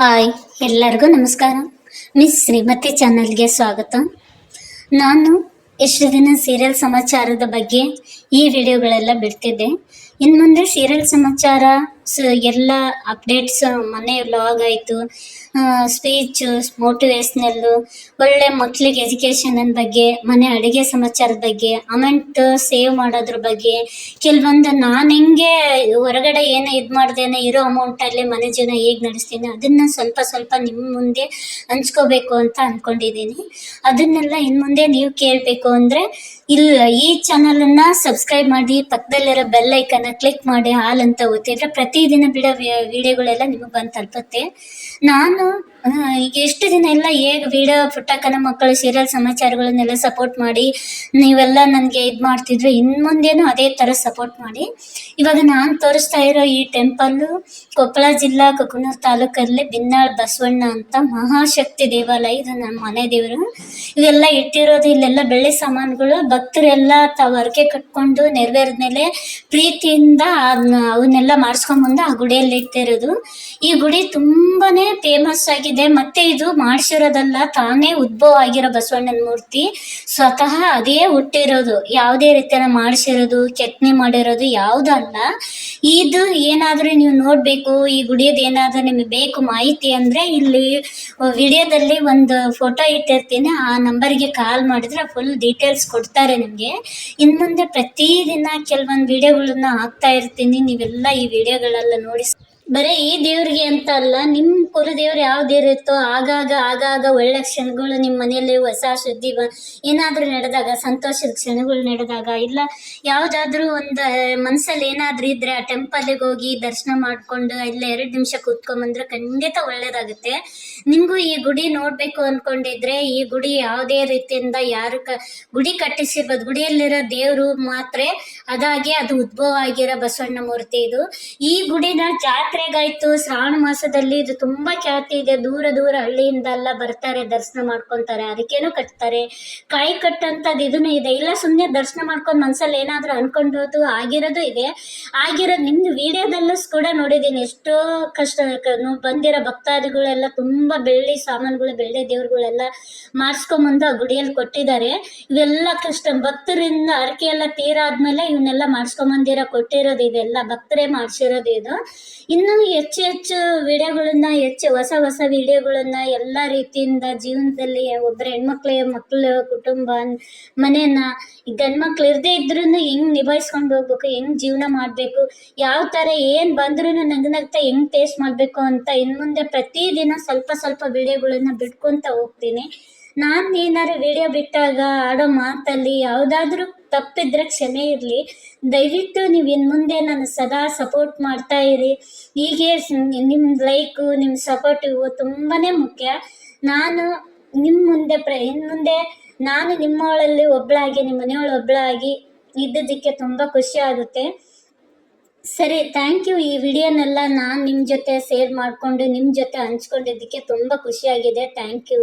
Hi, ಎಲ್ಲರಿಗೂ ನಮಸ್ಕಾರ. Miss Shrimati ಚಾನಲ್ಗೆ ಸ್ವಾಗತ. ನಾನು ಎಷ್ಟು ದಿನ ಸೀರಿಯಲ್ ಸಮಾಚಾರದ ಬಗ್ಗೆ ಈ ವಿಡಿಯೋಗಳೆಲ್ಲ ಬಿಡ್ತಿದ್ದೆ. ಇನ್ನು ಮುಂದೆ ಸೀರಿಯಲ್ ಸಮಾಚಾರ ಎಲ್ಲ ಅಪ್ಡೇಟ್ಸ್ ಮನೆ ವ್ಲಾಗ್ ಆಯಿತು. ಸ್ಪೀಚ್ ಮೋಟಿವೇಶ್ನಲ್ಲು ಒಳ್ಳೆ ಮಕ್ಕಳಿಗೆ ಎಜುಕೇಶನ್ ಬಗ್ಗೆ, ಮನೆ ಅಡುಗೆ ಸಮಾಚಾರದ ಬಗ್ಗೆ ಅಮೌಂಟ್ ಸೇವ್ ಮಾಡೋದ್ರ ಬಗ್ಗೆ. ಕೆಲವೊಂದು ನಾನು ಹೆಂಗೆ ಹೊರಗಡೆ ಏನು ಇದು ಮಾಡ್ದೇನೆ, ಇರೋ ಅಮೌಂಟಲ್ಲಿ ಮನೆ ಜೀವನ ಹೇಗೆ ನಡೆಸ್ತೀನಿ, ಅದನ್ನು ಸ್ವಲ್ಪ ಸ್ವಲ್ಪ ನಿಮ್ಮ ಮುಂದೆ ಹಂಚ್ಕೋಬೇಕು ಅಂತ ಅಂದ್ಕೊಂಡಿದ್ದೀನಿ ಅದನ್ನೆಲ್ಲ ಇನ್ನು ಮುಂದೆ ನೀವು ಕೇಳಬೇಕು ಅಂದರೆ, ಇಲ್ಲ, ಈ ಚಾನಲನ್ನು ಸಬ್ಸ್ಕ್ರೈಬ್ ಮಾಡಿ, ಪಕ್ಕದಲ್ಲಿರೋ ಬೆಲ್ ಐಕನ್ನ ಕ್ಲಿಕ್ ಮಾಡಿ ಹಾಲ್ ಅಂತ ಒತ್ತಿದ್ರೆ ಪ್ರತಿದಿನ ಬಿಡೋ ವಿಡಿಯೋಗಳೆಲ್ಲ ನಿಮಗೆ ಬಂದು ತಲುಪುತ್ತೆ. ನಾನು ಈಗ ಎಷ್ಟು ದಿನ ಎಲ್ಲ ಹೇಗೆ ವಿಡಿಯೋ ಪುಟ್ಟಕ್ಕನ ಮಕ್ಕಳು ಸೀರಿಯಲ್ ಸಮಾಚಾರಗಳನ್ನೆಲ್ಲ ಸಪೋರ್ಟ್ ಮಾಡಿ, ನೀವೆಲ್ಲ ನನಗೆ ಇದು ಮಾಡ್ತಿದ್ರು ಇನ್ನು ಮುಂದೇನು ಅದೇ ಥರ ಸಪೋರ್ಟ್ ಮಾಡಿ. ಇವಾಗ ನಾನು ತೋರಿಸ್ತಾ ಇರೋ ಈ ಟೆಂಪಲ್ಲು ಕೊಪ್ಪಳ ಜಿಲ್ಲಾ ಕುಕನೂರು ತಾಲೂಕಲ್ಲಿ ಬಿನ್ನಾಳ್ ಬಸವಣ್ಣ ಅಂತ ಮಹಾಶಕ್ತಿ ದೇವಾಲಯ ಇದು ನಮ್ಮ ಮನೆ ದೇವರು. ಇವೆಲ್ಲ ಇಟ್ಟಿರೋದು ಇಲ್ಲೆಲ್ಲ ಬೆಳ್ಳಿ ಸಾಮಾನುಗಳು, ಭಕ್ತರೆಲ್ಲ ತಾವು ಹರಕೆ ಕಟ್ಕೊಂಡು ನೆರವೇರಿದ್ಮೇಲೆ ಪ್ರೀತಿಯಿಂದ ಅದನ್ನ ಅವನ್ನೆಲ್ಲ ಮುಂದೆ ಆ ಗುಡಿಯಲ್ಲಿ ಇಟ್ಟಿರೋದು. ಈ ಗುಡಿ ತುಂಬಾನೇ ಫೇಮಸ್ ಆಗಿದೆ. ಮತ್ತೆ ಇದು ಮಾಡಿಸಿರೋದಲ್ಲ, ತಾನೇ ಉದ್ಭವ ಆಗಿರೋ ಬಸವಣ್ಣನ ಮೂರ್ತಿ. ಸ್ವತಃ ಅದೇ ಹುಟ್ಟಿರೋದು. ಯಾವುದೇ ರೀತಿಯ ಮಾಡಿಸಿರೋದು, ಕೆತ್ತನೆ ಮಾಡಿರೋದು ಯಾವುದಲ್ಲ ಇದು ಏನಾದರೂ ನೀವು ನೋಡಬೇಕು, ಈ ಗುಡಿಯದು ಏನಾದರೂ ನಿಮಗೆ ಬೇಕು ಮಾಹಿತಿ ಅಂದರೆ ಇಲ್ಲಿ ವಿಡಿಯೋದಲ್ಲಿ ಒಂದು ಫೋಟೋ ಇಟ್ಟಿರ್ತೀನಿ. ಆ ನಂಬರ್ಗೆ ಕಾಲ್ ಮಾಡಿದ್ರೆ ಫುಲ್ ಡೀಟೇಲ್ಸ್ ಕೊಡ್ತಾರೆ ನಿಮಗೆ. ಇನ್ನು ಮುಂದೆ ಪ್ರತಿದಿನ ಕೆಲವೊಂದು ವಿಡಿಯೋಗಳನ್ನ ಹಾಕ್ತಾ ಇರ್ತೀನಿ. ನೀವೆಲ್ಲ ಈ ವಿಡಿಯೋಗಳೆಲ್ಲ ನೋಡಿ ಬರೀ ಈ ದೇವ್ರಿಗೆ ಅಂತ ಅಲ್ಲ ನಿಮ್ಮ ಕುಲದೇವ್ರು ಯಾವ ದೇವ್ರು ಇರ್ತೋ ಆಗಾಗ ಆಗಾಗ ಒಳ್ಳೆ ಕ್ಷಣಗಳು ನಿಮ್ಮ ಮನೆಯಲ್ಲಿ ಹೊಸ ಸುದ್ದಿ ಬ, ಏನಾದರೂ ನಡೆದಾಗ, ಸಂತೋಷದ ಕ್ಷಣಗಳು ನಡೆದಾಗ, ಇಲ್ಲ ಯಾವುದಾದ್ರೂ ಒಂದು ಮನಸ್ಸಲ್ಲಿ ಏನಾದರೂ ಇದ್ರೆ ಆ ಟೆಂಪಲ್ಗೆ ಹೋಗಿ ದರ್ಶನ ಮಾಡ್ಕೊಂಡು ಇಲ್ಲ ಎರಡು ನಿಮಿಷ ಕೂತ್ಕೊಂಬಂದ್ರೆ ಖಂಡಿತ ಒಳ್ಳೇದಾಗುತ್ತೆ. ನಿಮಗೂ ಈ ಗುಡಿ ನೋಡಬೇಕು ಅಂದ್ಕೊಂಡಿದ್ರೆ ಈ ಗುಡಿ ಯಾವುದೇ ರೀತಿಯಿಂದ ಯಾರು ಕ, ಗುಡಿ ಕಟ್ಟಿಸಿರ್ಬೋದು, ಗುಡಿಯಲ್ಲಿರೋ ದೇವರು ಮಾತ್ರ ಅದಾಗೆ ಅದು ಉದ್ಭವ ಆಗಿರೋ ಬಸವಣ್ಣ ಮೂರ್ತಿ ಇದು. ಈ ಗುಡಿನ ಜಾತ್ರೆಗಾಯ್ತು ಶ್ರಾವಣ ಮಾಸದಲ್ಲಿ ಇದು ತುಂಬಾ ಖ್ಯಾತಿ ಇದೆ. ದೂರ ದೂರ ಹಳ್ಳಿಯಿಂದ ಎಲ್ಲ ಬರ್ತಾರೆ, ದರ್ಶನ ಮಾಡ್ಕೊಂತಾರೆ, ಅದಕ್ಕೇನು ಕಟ್ತಾರೆ. ಕಾಯಿ ಕಟ್ಟಂತದ್ ಇದನ್ನು ಇದೆ. ಇಲ್ಲ, ಸುಮ್ನೆ ದರ್ಶನ ಮಾಡ್ಕೊಂಡು ಮನ್ಸಲ್ಲಿ ಏನಾದರೂ ಅನ್ಕೊಂಡೋದು ಆಗಿರೋದು ಇದೆ. ಆಗಿರೋದು ನಿಮ್ದು ವಿಡಿಯೋದಲ್ಲೂ ಕೂಡ ನೋಡಿದೀನಿ. ಎಷ್ಟೋ ಕಷ್ಟ ಬಂದಿರೋ ಭಕ್ತಾದಿಗಳೆಲ್ಲ ತುಂಬಾ ಬೆಳ್ಳಿ ಸಾಮಾನುಗಳು ಬೆಳ್ಳಿ ದೇವ್ರುಗಳೆಲ್ಲ ಮಾಡಿಸ್ಕೊಂಬಂದು ಆ ಗುಡಿಯಲ್ಲಿ ಕೊಟ್ಟಿದ್ದಾರೆ. ಇವೆಲ್ಲ ಕಷ್ಟ. ಭಕ್ತರಿಂದ ಅರಕೆ ಎಲ್ಲ ತೀರಾದ್ಮೇಲೆ ಇವನ್ನೆಲ್ಲ ಮಾಡಿಸ್ಕೊಂಬಂದಿರೋ ಕೊಟ್ಟಿರೋದು ಇದೆಲ್ಲ. ಭಕ್ತರೇ ಮಾಡಿಸಿರೋದು ಇದು. ಇನ್ನೂ ಹೆಚ್ಚು ಹೆಚ್ಚು ವಿಡಿಯೋಗಳನ್ನ, ಹೆಚ್ಚು ಹೊಸ ಹೊಸ ವಿಡಿಯೋಗಳನ್ನ ಎಲ್ಲ ರೀತಿಯಿಂದ ಜೀವನದಲ್ಲಿ ಒಬ್ಬರ ಹೆಣ್ಮಕ್ಳ ಮಕ್ಕಳು ಕುಟುಂಬ, ಮನೆಯನ್ನ, ಈ ಗಂಡ್ಮಕ್ಳು ಇರದೇ ಇದ್ರೂ ಹೆಂಗ್ ನಿಭಾಯಿಸ್ಕೊಂಡು ಹೋಗ್ಬೇಕು, ಹೆಂಗ್ ಜೀವನ ಮಾಡಬೇಕು, ಯಾವ ಥರ ಏನು ಬಂದ್ರೂ ನಗ್ನಗ್ತಾ ಹೆಂಗ್ ಟೇಸ್ಟ್ ಮಾಡಬೇಕು ಅಂತ ಇನ್ನು ಮುಂದೆ ಪ್ರತಿದಿನ ಸ್ವಲ್ಪ ಸ್ವಲ್ಪ ವಿಡಿಯೋಗಳನ್ನ ಬಿಟ್ಕೊತ ಹೋಗ್ತೀನಿ. ನಾನು ಏನಾರು ವಿಡಿಯೋ ಬಿಟ್ಟಾಗ ಆಡೋ ಮಾತಲ್ಲಿ ಯಾವುದಾದ್ರೂ ತಪ್ಪಿದ್ರೆ ಕ್ಷಮೆ ಇರಲಿ. ದಯವಿಟ್ಟು ನೀವು ಇನ್ನು ಮುಂದೆ ನಾನು ಸದಾ ಸಪೋರ್ಟ್ ಮಾಡ್ತಾ ಇರಿ. ಹೀಗೆ ನಿಮ್ಮ ಲೈಕು ನಿಮ್ಮ ಸಪೋರ್ಟ್ ಇವು ತುಂಬಾ ಮುಖ್ಯ. ನಾನು ನಿಮ್ಮ ಮುಂದೆ ಪ್ರ ಇನ್ನು ಮುಂದೆ ನಾನು ನಿಮ್ಮವಳಲ್ಲಿ ಒಬ್ಬಳಾಗಿ ನಿಮ್ಮ ಮನೆಯೊಳ ಒಬ್ಬಳಾಗಿ ಇದ್ದದಕ್ಕೆ ತುಂಬ ಖುಷಿ ಆಗುತ್ತೆ. ಸರಿ ಥ್ಯಾಂಕ್ ಯು ಈ ವಿಡಿಯೋನೆಲ್ಲ ನಾನು ನಿಮ್ಮ ಜೊತೆ ಶೇರ್ ಮಾಡಿಕೊಂಡು ನಿಮ್ಮ ಜೊತೆ ಹಂಚ್ಕೊಂಡಿದ್ದಕ್ಕೆ ತುಂಬ ಖುಷಿಯಾಗಿದೆ ಥ್ಯಾಂಕ್ ಯು